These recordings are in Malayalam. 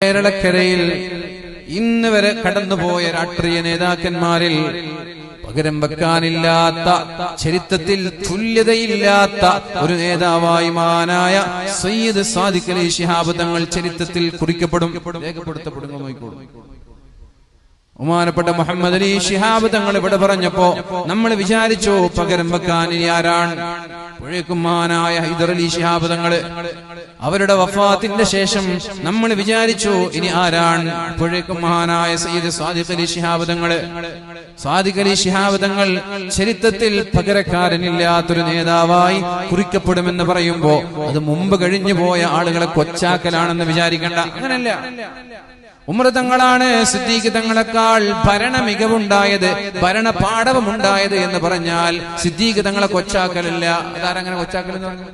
കേരളക്കരയിൽ ഇന്ന് വരെ കടന്നുപോയ രാഷ്ട്രീയ നേതാക്കന്മാരിൽ പകരം വെക്കാനില്ലാത്ത ചരിത്രത്തിൽ തുല്യതയില്ലാത്ത ഒരു നേതാവായി മാനായ സയ്യിദ് സാദിഖ് അലി ശിഹാബ് തങ്ങൾ ചരിത്രത്തിൽ കുറിക്കപ്പെടും രേഖപ്പെടുത്തപ്പെടും ബഹുമാനപ്പെട്ട മുഹമ്മദ് അലി ശിഹാബ് തങ്ങൾ ഇവിടെ പറഞ്ഞപ്പോ നമ്മൾ വിചാരിച്ചു പകരം വെക്കാൻ ആരാണ്? പുഴക്കുമാനായ ഹൈദർ അലി ശിഹാബ് തങ്ങൾ അവരുടെ വഫാത്തിന്റെ ശേഷം നമ്മൾ വിചാരിച്ചു ഇനി ആരാണ്? പുഴക്കും മഹാനായ സയ്യിദ് സാദിഖ് അലി ശിഹാബ് തങ്ങൾ സാദിഖ് അലി ശിഹാബ് തങ്ങൾ ചരിത്രത്തിൽ പകരക്കാരനില്ലാത്തൊരു നേതാവായി കുറിക്കപ്പെടുമെന്ന് പറയുമ്പോ അത് മുമ്പ് കഴിഞ്ഞു പോയ ആളുകളെ കൊച്ചാക്കലാണെന്ന് വിചാരിക്കണ്ട. അങ്ങനല്ല. ഉമൃതങ്ങളാണ് സിദ്ദീഖ് തങ്ങളെക്കാൾ ഭരണ മികവുണ്ടായത് ഭരണ പാഠവമുണ്ടായത് എന്ന് പറഞ്ഞാൽ സിദ്ദീഖ് തങ്ങളെ കൊച്ചാക്കലല്ല. അതാരങ്ങനെ കൊച്ചാക്കലെന്ന് പറഞ്ഞു?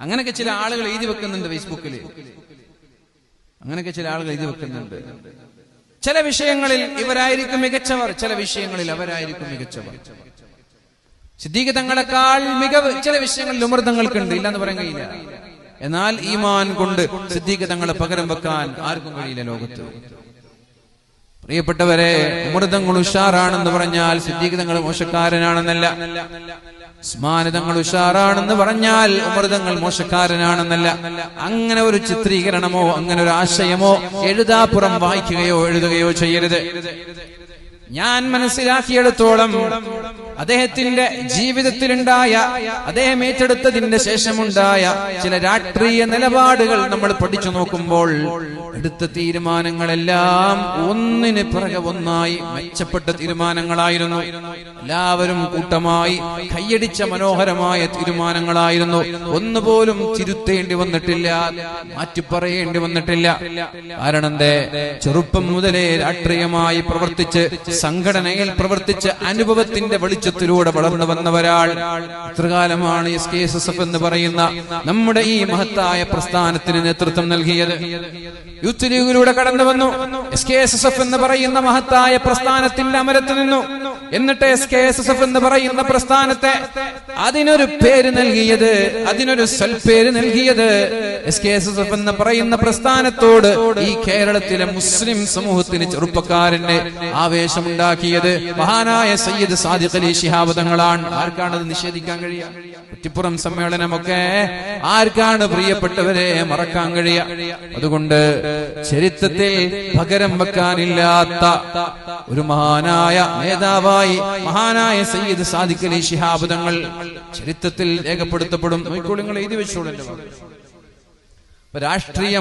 അങ്ങനെയൊക്കെ ചില ആളുകൾ എഴുതി വെക്കുന്നുണ്ട് ഫേസ്ബുക്കിൽ അങ്ങനെയൊക്കെ ചില ആളുകൾ എഴുതി വെക്കുന്നുണ്ട്. ചില വിഷയങ്ങളിൽ ഇവരായിരിക്കും മികച്ചവർ ചില വിഷയങ്ങളിൽ അവരായിരിക്കും മികച്ചവർ. സിദ്ദീഖ് തങ്ങളെക്കാൾ മികവ് ചില വിഷയങ്ങളിൽ ഉമർ തങ്ങൾക്കുണ്ട് ഇല്ലെന്ന് പറയാൻ കഴിയില്ല. എന്നാൽ ഈമാൻ കൊണ്ട് സിദ്ദീഖ് തങ്ങളെ പകരം വെക്കാൻ ആർക്കും കഴിയില്ല ലോകത്ത്. പ്രിയപ്പെട്ടവരെ ഉമൃതങ്ങൾ ഉഷാറാണെന്ന് പറഞ്ഞാൽ സിദ്ദീഖ് തങ്ങൾ മോശക്കാരനാണെന്നല്ല. സ്മാനതങ്ങൾ ഉഷാറാണെന്ന് പറഞ്ഞാൽ അമൃതങ്ങൾ മോശക്കാരനാണെന്നല്ല. അങ്ങനെ ഒരു ചിത്രീകരണമോ അങ്ങനെ ഒരു ആശയമോ എഴുതാപ്പുറം വായിക്കുകയോ എഴുതുകയോ ചെയ്യരുത്. ഞാൻ മനസ്സിലാക്കിയെടുത്തോളം അദ്ദേഹത്തിന്റെ ജീവിതത്തിലുണ്ടായ അദ്ദേഹം ഏറ്റെടുത്തതിന്റെ ശേഷമുണ്ടായ ചില രാഷ്ട്രീയ നിലപാടുകൾ നമ്മൾ പഠിച്ചു നോക്കുമ്പോൾ എടുത്ത തീരുമാനങ്ങളെല്ലാം ഒന്നിന് പിറകെ ഒന്നായി മെച്ചപ്പെട്ട തീരുമാനങ്ങളായിരുന്നു. എല്ലാവരും കൂട്ടമായി കൈയടിച്ച മനോഹരമായ തീരുമാനങ്ങളായിരുന്നു. ഒന്നുപോലും തിരുത്തേണ്ടി വന്നിട്ടില്ല മാറ്റി പറയേണ്ടി വന്നിട്ടില്ല. കാരണം ചെറുപ്പം മുതലേ രാഷ്ട്രീയമായി പ്രവർത്തിച്ച് സംഘടനയിൽ പ്രവർത്തിച്ച് അനുഭവത്തിന്റെ വെളിച്ചത്തിലൂടെ വളർന്നു വന്ന ഒരാൾ ഇത്രകാലമാണ് S K S S F എന്ന് പറയുന്ന നമ്മുടെ ഈ മഹത്തായ പ്രസ്ഥാനത്തിന് നേതൃത്വം നൽകിയത്. യൂത്ത് ലീഗിലൂടെ കടന്നു വന്നു S K S S F എന്ന് പറയുന്ന മഹത്തായ പ്രസ്ഥാനത്തിന്റെ അമരത്ത് നിന്നു. എന്നിട്ട് S K S S F എന്ന് പറയുന്ന പ്രസ്ഥാനത്തെ അതിനൊരു പേര് നൽകിയത് അതിനൊരു സൽപ്പേര് നൽകിയത് S K S S F എന്ന് പറയുന്ന പ്രസ്ഥാനത്തോട് ഈ കേരളത്തിലെ മുസ്ലിം സമൂഹത്തിന് ചെറുപ്പക്കാരന്റെ ആവേശമുണ്ടാക്കിയത്. മഹാനായ സയ്യിദ് സാദിഖ് അലി ശിഹാബ് തങ്ങളാണ്. ആർക്കാണ് അത് നിഷേധിക്കാൻ കഴിയുക? കുറ്റിപ്പുറം സമ്മേളനമൊക്കെ ആർക്കാണ് പ്രിയപ്പെട്ടവരെ മറക്കാൻ കഴിയുക? അതുകൊണ്ട് ചരിത്രത്തിൽ പകരം വെക്കാനില്ലാത്ത ഒരു മഹാനായ നേതാവായി മഹാനായ സയ്യിദ് സാദിഖ് അലി ശിഹാബ് തങ്ങൾ ചരിത്രത്തിൽ രേഖപ്പെടുത്തപ്പെടും. നോക്കിക്കോളൂ നിങ്ങൾ എഴുതി വെച്ചോളൂ രാഷ്ട്രീയ